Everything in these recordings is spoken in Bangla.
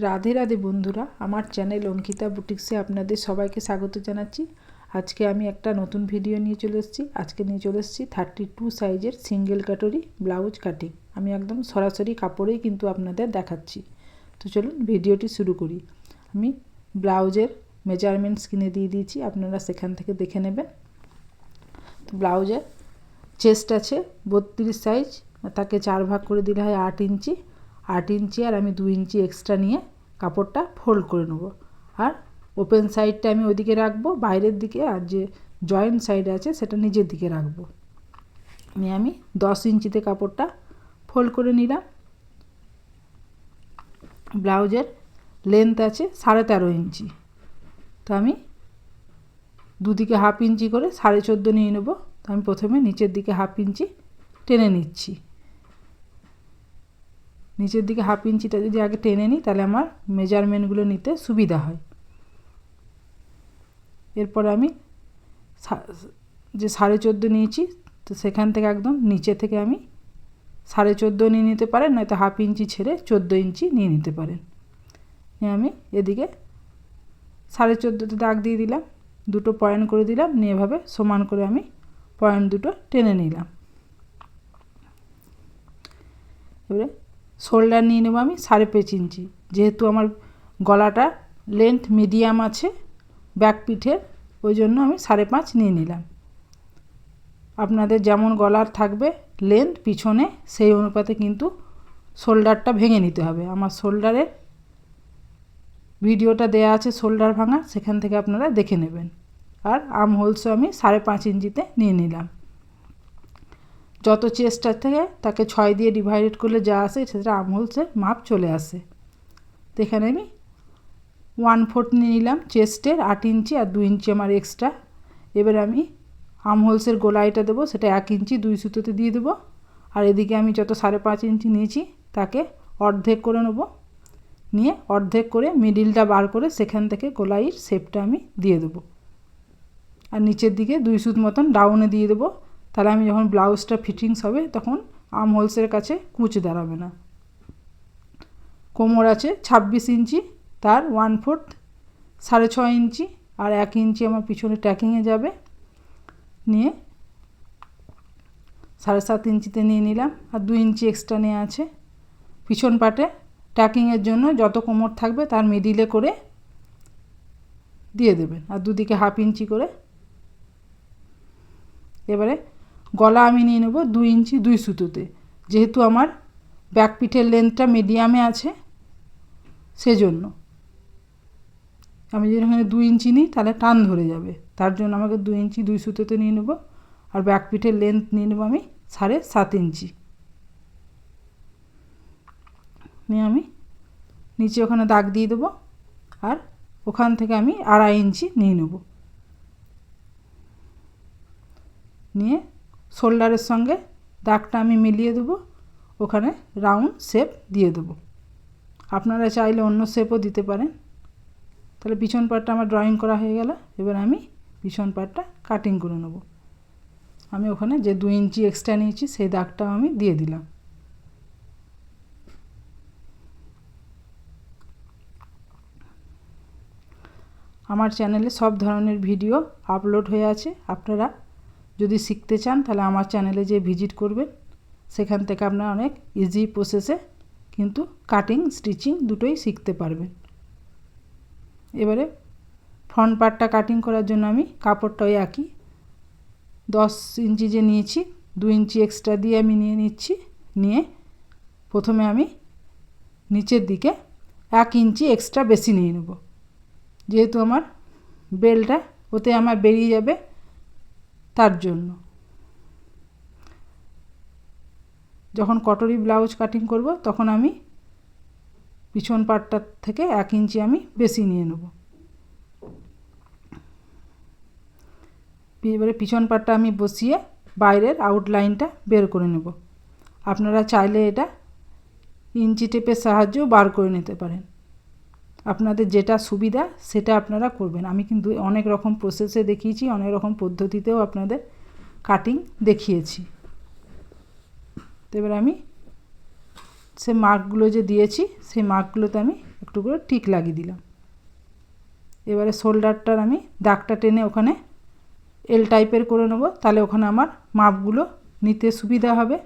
রাধে রাধে বন্ধুরা, আমার চ্যানেল অঙ্কিতা বুটিক্সে আপনাদের সবাইকে স্বাগত জানাচ্ছি। আজকে আমি একটা নতুন ভিডিও নিয়ে চলে এসেছি। আজকে নিয়ে চলে এসেছি থার্টি টু সাইজের সিঙ্গেল কাটরি ব্লাউজ কাটিং আমি একদম সরাসরি কাপড়েই কিন্তু আপনাদের দেখাচ্ছি। তো চলুন ভিডিওটি শুরু করি। আমি ব্লাউজের মেজারমেন্টস কিনে দিয়ে দিয়েছি, আপনারা সেখান থেকে দেখে নেবেন। তো ব্লাউজের চেস্ট আছে বত্রিশ সাইজ তাকে চার ভাগ করে দিলে হয় আট ইঞ্চি। আট ইঞ্চি আর আমি দু ইঞ্চি এক্সট্রা নিয়ে কাপড়টা ফোল্ড করে নেব। আর ওপেন সাইডটা আমি ওইদিকে রাখব, বাইরের দিকে আর যে জয়েন্ট সাইড আছে সেটা নিজের দিকে রাখব। নিয়ে আমি দশ ইঞ্চিতে কাপড়টা ফোল্ড করে নিলাম। ব্লাউজের লেন্থ আছে সাড়ে তেরো ইঞ্চি। তো আমি দুদিকে হাফ ইঞ্চি করে সাড়ে চোদ্দ নিয়ে নেব। তো আমি প্রথমে নিচের দিকে হাফ ইঞ্চি টেনে নিচ্ছি। নিচের দিকে হাফ ইঞ্চিটা যদি আগে টেনে নিই, তাহলে আমার মেজারমেন্টগুলো নিতে সুবিধা হয়। এরপর আমি যে সাড়ে চোদ্দ নিয়েছি, তো সেখান থেকে একদম নিচে থেকে আমি সাড়ে চোদ্দ নিয়ে নিতে পারেন, নয়তো হাফ ইঞ্চি ছেড়ে চোদ্দ ইঞ্চি নিয়ে নিতে পারেন। নিয়ে আমি এদিকে সাড়ে চোদ্দোতে দাগ দিয়ে দিলাম, দুটো পয়েন্ট করে দিলাম, নিয়ে এভাবে সমান করে আমি পয়েন্ট দুটো টেনে নিলাম। এবারে শোল্ডার নিয়ে নেব আমি সাড়ে পাঁচ ইঞ্চি। যেহেতু আমার গলাটা লেন্থ মিডিয়াম আছে ব্যাক পিঠের, ওই জন্য আমি সাড়ে পাঁচ নিয়ে নিলাম। আপনাদের যেমন গলার থাকবে লেন্থ পিছনে, সেই অনুপাতে কিন্তু শোল্ডারটা ভেঙে নিতে হবে। আমার শোল্ডারের ভিডিওটা দেয়া আছে শোল্ডার ভাঙা, সেখান থেকে আপনারা দেখে নেবেন। আর আম হোলসও আমি সাড়ে পাঁচ ইঞ্চিতে নিয়ে নিলাম। যত চেস্টার থেকে তাকে ছয় দিয়ে ডিভাইডেড করলে যা আসে, সেটা আম মাপ চলে আসে। তো এখানে আমি। ওয়ান ফোর্থ নিয়ে নিলাম চেস্টের আট ইঞ্চি আর দু ইঞ্চি আমার এক্সট্রা এবার আমি আমহোলসের গোলাইটা দেবো, সেটা এক ইঞ্চি, দুই সুতোতে দিয়ে দেবো। আর এদিকে আমি যত সাড়ে পাঁচ ইঞ্চি নিয়েছি, তাকে অর্ধেক করে নেব। নিয়ে অর্ধেক করে মিডিলটা বার করে সেখান থেকে গোলাইয়ের শেপটা আমি দিয়ে দেবো। আর নিচের দিকে দুই সুত মতন ডাউনে দিয়ে দেবো। তাহলে আমি যখন ব্লাউজটা ফিটিংস হবে, তখন আম হোলসের কাছে কুচ দাঁড়াবে না। কোমর আছে ছাব্বিশ ইঞ্চি, তার ওয়ান ফোর্থ সাড়ে ছয় ইঞ্চি আর এক ইঞ্চি আমার পিছনে ট্যাকিংয়ে যাবে। নিয়ে সাড়ে সাত ইঞ্চিতে নিয়ে নিলাম আর দু ইঞ্চি এক্সট্রা নিয়ে আছে। পিছন পাটে ট্যাকিংয়ের জন্য যত কোমর থাকবে তার মিডিলে করে দিয়ে দেবেন আর দুদিকে হাফ ইঞ্চি করে। এবারে গলা আমি নিয়ে নেব দুই ইঞ্চি দুই সুতোতে। যেহেতু আমার ব্যাক পিঠের লেন্থটা মিডিয়ামে আছে, সেজন্য। আমি যদি এখানে দুই ইঞ্চি নিই, তাহলে টান ধরে যাবে। তার জন্য আমাকে দুই ইঞ্চি দুই সুতোতে নিয়ে নেব। আর ব্যাক পিঠের লেন্থ নিয়ে নেব আমি সাড়ে সাত ইঞ্চি। নিয়ে আমি নিচে ওখানে দাগ দিয়ে দেবো আর ওখান থেকে আমি আড়াই ইঞ্চি নিয়ে নেব। নিয়ে শোল্ডারের সঙ্গে দাগটা আমি মিলিয়ে দেবো। ওখানে রাউন্ড শেপ দিয়ে দেবো। আপনারা চাইলে অন্য শেপও দিতে পারেন। তাহলে পিছন পাটটা আমার ড্রয়িং করা হয়ে গেল। এবার আমি পিছন পাটটা কাটিং করে নেব। আমি ওখানে যে দু ইঞ্চি এক্সট্রা নিয়েছি, সেই দাগটাও আমি দিয়ে দিলাম। আমার চ্যানেলে সব ধরনের ভিডিও আপলোড হয়ে আছে। আপনারা যদি শিখতে চান, তাহলে আমার চ্যানেলে যে ভিজিট করবেন। সেখান থেকে আপনারা অনেক ইজি প্রসেসে কিন্তু কাটিং স্টিচিং দুটোই শিখতে পারবেন। এবারে ফ্রন্ট পার্টটা কাটিং করার জন্য আমি কাপড়টা ওই একই দশ ইঞ্চি যে নিয়েছি, দু ইঞ্চি এক্সট্রা দিয়ে আমি নিয়ে নিচ্ছি। নিয়ে প্রথমে আমি নিচের দিকে এক ইঞ্চি এক্সট্রা বেশি নিয়ে নেব। যেহেতু আমার বেলটা ওতে আমার বেরিয়ে যাবে তার জন্য। যখন কটরি ব্লাউজ কাটিং করব, তখন আমি পিছন পাটটার থেকে এক ইঞ্চি আমি বেশি নিয়ে নেব। এবারে পিছন পাটটা আমি বসিয়ে বাইরের আউটলাইনটা বের করে নেব। আপনারা চাইলে এটা ইঞ্চি টেপের সাহায্যেও বার করে নিতে পারেন। আপনাদের যেটা সুবিধা, সেটা আপনারা করবেন। আমি কিন্তু অনেক রকম প্রসেসে দেখিয়েছি, অনেক রকম পদ্ধতিতেও আপনাদের কাটিং দেখিয়েছি। তো এবার আমি সে মার্কগুলো যে দিয়েছি, সেই মার্কগুলোতে আমি একটু করে টিক লাগিয়ে দিলাম। এবারে শোল্ডারটার আমি দাগটা টেনে ওখানে এল টাইপের করে নেব, তাহলে ওখানে আমার মাপগুলো নিতে সুবিধা হবে।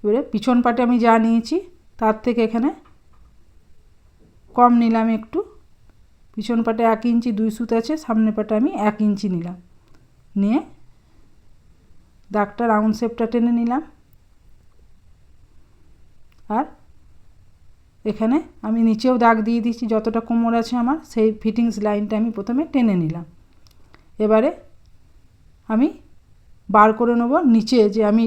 এবারে পিছন পাটে আমি যা নিয়েছি তার থেকে এখানে কম নিলাম একটু। পিছন পাটে এক ইঞ্চি দুই সুত আছে, সামনে পাটে আমি এক ইঞ্চি নিলাম। নিয়ে দাগটা রাউন্ড শেপটা টেনে নিলাম। আর এখানে আমি নিচেও দাগ দিয়ে দিচ্ছি যতটা কোমর আছে আমার, সেই ফিটিংস লাইনটা আমি প্রথমে টেনে নিলাম। এবারে আমি বার করে নেব নিচে যে আমি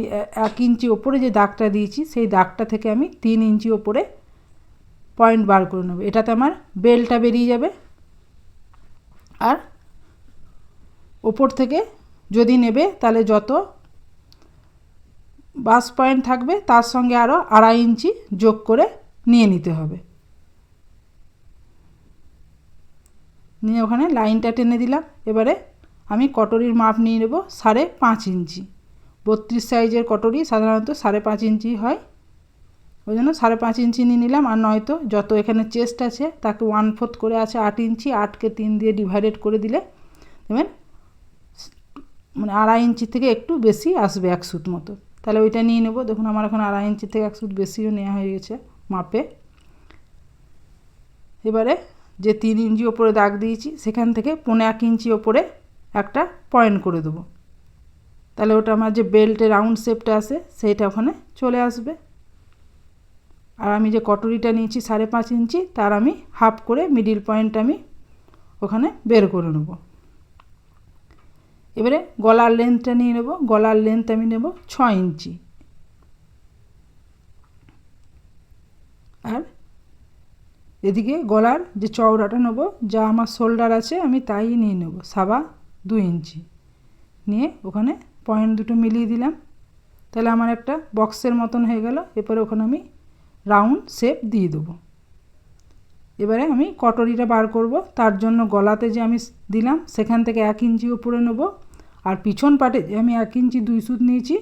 এক ইঞ্চি ওপরে যে দাগটা দিয়েছি, সেই দাগটা থেকে আমি তিন ইঞ্চি ওপরে পয়েন্ট বার করে নেব। এটাতে আমার বেলটা বেরিয়ে যাবে। আর ওপর থেকে যদি নেবে, তাহলে যত বাস পয়েন্ট থাকবে, তার সঙ্গে আরও আড়াই ইঞ্চি যোগ করে নিয়ে নিতে হবে। নিয়ে ওখানে লাইনটা টেনে দিলাম। এবারে আমি কটরির মাপ নিয়ে নেব সাড়ে পাঁচ ইঞ্চি। বত্রিশ সাইজের কটরি সাধারণত সাড়ে পাঁচ ইঞ্চি হয়। ওই জন্য সাড়ে পাঁচ ইঞ্চি নিয়ে নিলাম আর নয়তো যত এখানে চেস্ট আছে তাকে ওয়ান ফোর্থ করে আছে আট ইঞ্চি আটকে তিন দিয়ে ডিভাইডেড করে দিলে দেখবেন মানে আড়াই ইঞ্চি থেকে একটু বেশি আসবে এক সুত মতো। তাহলে ওইটা নিয়ে নেব। দেখুন আমার এখন আড়াই ইঞ্চি থেকে এক সুত বেশিও নেওয়া হয়ে গেছে মাপে। এবারে যে তিন ইঞ্চি ওপরে দাগ দিয়েছি, সেখান থেকে পনেরো এক ইঞ্চি ওপরে একটা পয়েন্ট করে দেবো। তাহলে ওটা আমার যে বেল্টের রাউন্ড শেপটা আছে, সেইটা ওখানে চলে আসবে। আর আমি যে কটরিটা নিয়েছি সাড়ে পাঁচ ইঞ্চি, তার আমি হাফ করে মিডিল পয়েন্ট আমি ওখানে বের করে নেব। এবারে গলার লেন্থটা নিয়ে নেব। গলার লেন্থ আমি নেব ছ ইঞ্চি। আর এদিকে গলার যে চওড়াটা নেব, যা আমার শোল্ডার আছে, আমি তাই নিয়ে নেব। সাবা দু ইঞ্চি। নিয়ে ওখানে পয়েন্ট দুটো মিলিয়ে দিলাম। তাহলে আমার একটা বক্সের মতন হয়ে গেল। এরপরে ওখানে আমি রাউন্ড শেপ দিয়ে দেবো। এবারে আমি কটরিটা বার করব। তার জন্য গলাতে যে আমি দিলাম, সেখান থেকে এক ইঞ্চি উপরে নেব। আর পিছন পাটে যে আমি এক ইঞ্চি দুই সুত নিয়েছি,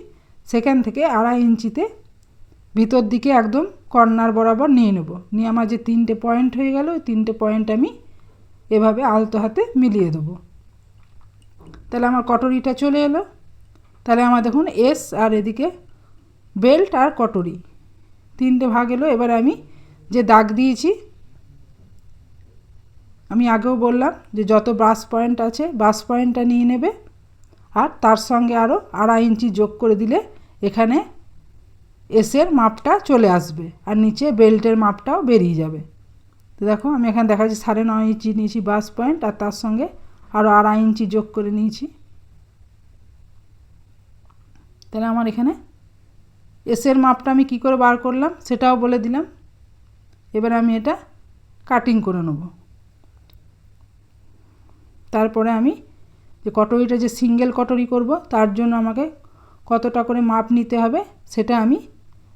সেখান থেকে আড়াই ইঞ্চিতে ভিতর দিকে একদম কর্নার বরাবর নিয়ে নেব। নিয়ে আমার যে তিনটে পয়েন্ট হয়ে গেল তিনটে পয়েন্ট আমি এভাবে আলতো হাতে মিলিয়ে দেবো। তাহলে আমার কটরিটা চলে এলো। তাহলে আমার দেখুন এস আর এদিকে বেল্ট আর কটরি। তিনটে ভাগ এলো, এবার আমি যে দাগ দিয়েছি, আমি আগেও বললাম যে যত ব্রাশ পয়েন্ট আছে ব্রাশ পয়েন্টটা নিয়ে নেবে আর তার সঙ্গে আরও আড়াই ইঞ্চি যোগ করে দিলে এখানে এসের মাপটা চলে আসবে আর নিচে বেল্টের মাপটাও বেরিয়ে যাবে। তো দেখো আমি এখানে দেখা যাচ্ছে সাড়ে নয় ইঞ্চি নিয়েছি বাস পয়েন্ট আর তার সঙ্গে আরও আড়াই ইঞ্চি যোগ করে নিয়েছি। তাহলে আমার এখানে এসের মাপটা আমি কি করে বার করলাম সেটাও বলে দিলাম। এবার আমি এটা কাটিং করে নেব। তারপরে আমি যে কটরিটা যে সিঙ্গেল কটরি করব, তার জন্য আমাকে কতটা করে মাপ নিতে হবে সেটা আমি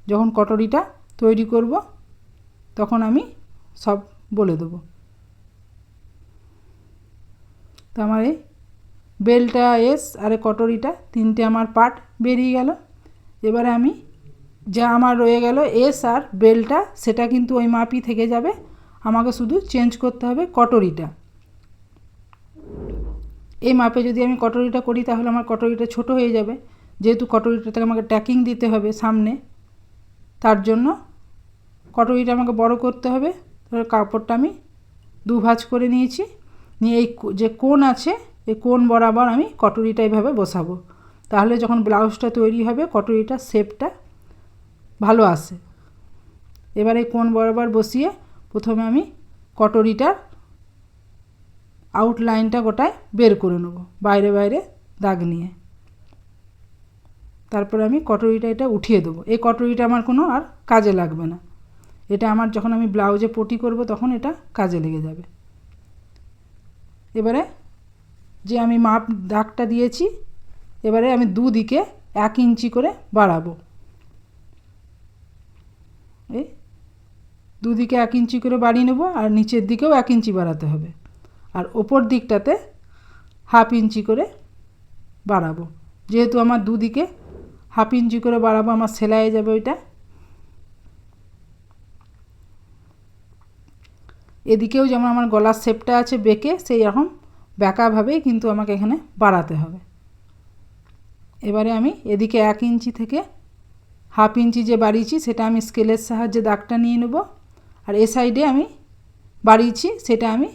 যখন কটরিটা তৈরি করব, তখন আমি সব বলে দেবো। তো আমার এই বেলটা, এস আর কটরিটা তিনটে আমার পার্ট বেরিয়ে গেল। এবারে আমি যা আমার রয়ে গেল, এস আর বেলটা, সেটা কিন্তু ওই মাপই থেকে যাবে। আমাকে শুধু চেঞ্জ করতে হবে কটরিটা। এই মাপে যদি আমি কটরিটা করি, তাহলে আমার কটরিটা ছোট হয়ে যাবে। যেহেতু কটরিটাতে আমাকে ট্যাকিং দিতে হবে সামনে, তার জন্য কটরিটা আমাকে বড় করতে হবে। কাপড়টা আমি দু ভাঁজ করে নিয়েছি। নিয়ে এই যে কোন আছে, এই কোন বরাবর আমি কটরিটা এইভাবে বসাবো। তাহলে যখন ব্লাউজটা তৈরি হবে কটরিটার শেপটা ভালো আসে। এবার এই কোন বরাবর বসিয়ে প্রথমে আমি কটরিটার আউটলাইনটা গোটায় বের করে নেব, বাইরে বাইরে দাগ নিয়ে। তারপরে আমি কটরিটা এটা উঠিয়ে দেবো। এই কটরিটা আমার কোনো আর কাজে লাগবে না। এটা আমার যখন আমি ব্লাউজে পটি করব, তখন এটা কাজে লেগে যাবে। এবারে যে আমি মাপ দাগটা দিয়েছি, এবারে আমি দুদিকে এক ইঞ্চি করে বাড়াবো। এই দুদিকে এক ইঞ্চি করে বাড়িয়ে নেব আর নিচের দিকেও এক ইঞ্চি বাড়াতে হবে। আর ওপর দিকটাতে হাফ ইঞ্চি করে বাড়াবো। যেহেতু আমার দুদিকে হাফ ইঞ্চি করে বাড়াবো, আমার সেলাইয়ে যাবে ওইটা। এদিকেও যেমন আমার গলার শেপটা আছে বেঁকে সেই রকম বেঁকাভাবেই কিন্তু আমাকে এখানে বাড়াতে হবে। এবারে আমি এদিকে এক ইঞ্চি থেকে হাফ ইঞ্চি যে বাড়িয়েছি, সেটা আমি স্কেলের সাহায্যে দাগটা নিয়ে নেব। আর এ সাইডে আমি বাড়িয়েছি, সেটা আমি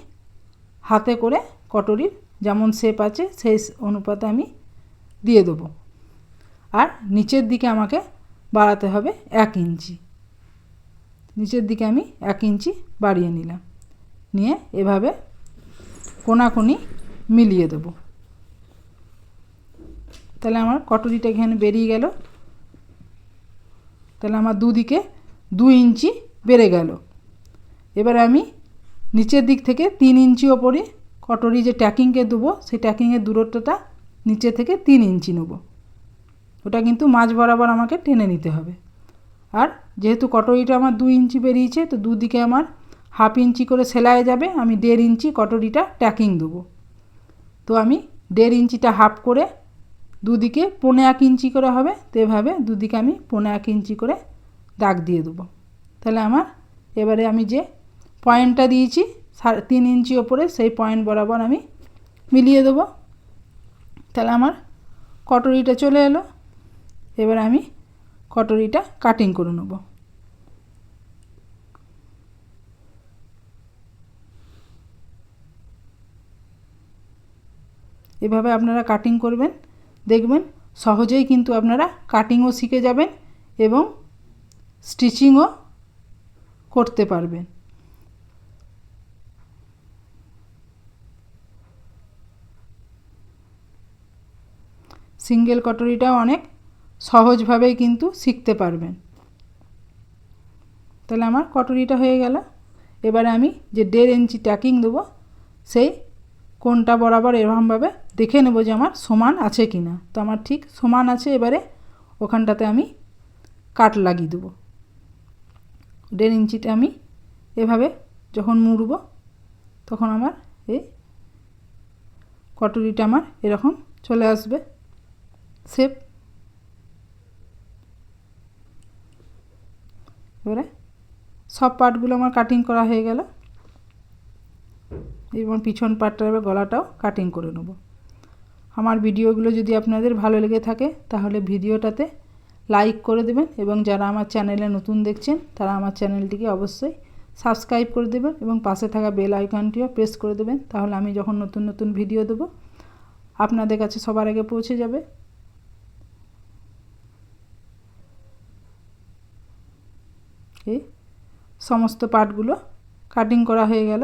হাতে করে কটরির যেমন শেপ আছে, সেই অনুপাতে আমি দিয়ে দেবো। আর নিচের দিকে আমাকে বাড়াতে হবে এক ইঞ্চি। নিচের দিকে আমি এক ইঞ্চি বাড়িয়ে নিলাম। নিয়ে এভাবে কোনাকুনি মিলিয়ে দেবো। তাহলে আমার কটরিটা এখানে বেরিয়ে গেল। তাহলে আমার দুদিকে দু ইঞ্চি বেড়ে গেল। এবার আমি নিচের দিক থেকে তিন ইঞ্চি ওপরে কটরি যে ট্যাকিংকে দেবো, সেই ট্যাকিংয়ের দূরত্বটা নিচে থেকে তিন ইঞ্চি নেব। ওটা কিন্তু মাঝ বরাবর আমাকে টেনে নিতে হবে। আর যেহেতু কটরিটা আমার দু ইঞ্চি বেরিয়েছে, তো দুদিকে আমার হাফ ইঞ্চি করে সেলাই যাবে, আমি দেড় ইঞ্চি কটরিটা ট্যাকিং দেবো। তো আমি দেড় ইঞ্চিটা হাফ করে দুদিকে পৌনে এক ইঞ্চি করে হবে, তো এভাবে দুদিকে আমি পৌনে এক ইঞ্চি করে দাগ দিয়ে দেবো। তাহলে আমার এবারে আমি যে পয়েন্টটা দিয়েছি, সাড়ে তিন ইঞ্চি ওপরে সেই পয়েন্ট বরাবর আমি মিলিয়ে দেবো। তাহলে আমার কটরিটা চলে এলো। এবার আমি কটরিটা কাটিং করে নেব। এভাবে আপনারা কাটিং করবেন। দেখবেন সহজেই কিন্তু আপনারা কাটিংও শিখে যাবেন এবং স্টিচিংও করতে পারবেন। সিঙ্গেল কটরিটাও অনেক সহজভাবেই কিন্তু শিখতে পারবেন। তাহলে আমার কটরিটা হয়ে গেল। এবারে আমি যে দেড় ইঞ্চি ট্যাকিং দেবো, সেই কোনটা বরাবর এরকমভাবে দেখে নেব যে আমার সমান আছে কি না তো আমার ঠিক সমান আছে, এবারে ওখানটাতে আমি কাট লাগিয়ে দেবো। দেড় ইঞ্চিতে আমি এভাবে যখন মুড়ব, তখন আমার এই কটুরিটা আমার এরকম চলে আসবে। শেপ এবারে সব পার্টগুলো আমার কাটিং করা হয়ে গেল। এবং পিছন পার্টটা এবার গলাটাও কাটিং করে নেব। আমার ভিডিওগুলো যদি আপনাদের ভালো লেগে থাকে, তাহলে ভিডিওটাতে লাইক করে দেবেন এবং যারা আমার চ্যানেলে নতুন দেখছেন, তারা আমার চ্যানেলটিকে অবশ্যই সাবস্ক্রাইব করে দেবেন এবং পাশে থাকা বেল আইকনটিও প্রেস করে দেবেন। তাহলে আমি যখন নতুন নতুন ভিডিও দেবো, আপনাদের কাছে সবার আগে পৌঁছে যাবে। এই সমস্ত পার্টগুলো কাটিং করা হয়ে গেল।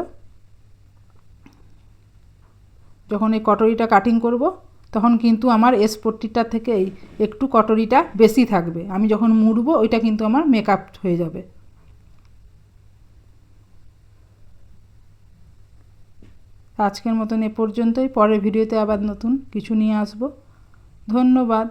যখন এই কটরিটা কাটিং করব, তখন কিন্তু আমার এসপট্টিটার থেকে এই একটু কটরিটা বেশি থাকবে। আমি যখন মুড়ব, ওইটা কিন্তু আমার মেকআপ হয়ে যাবে। আজকের মতন এ পর্যন্তই। পরের ভিডিওতে আবার নতুন কিছু নিয়ে আসব। ধন্যবাদ।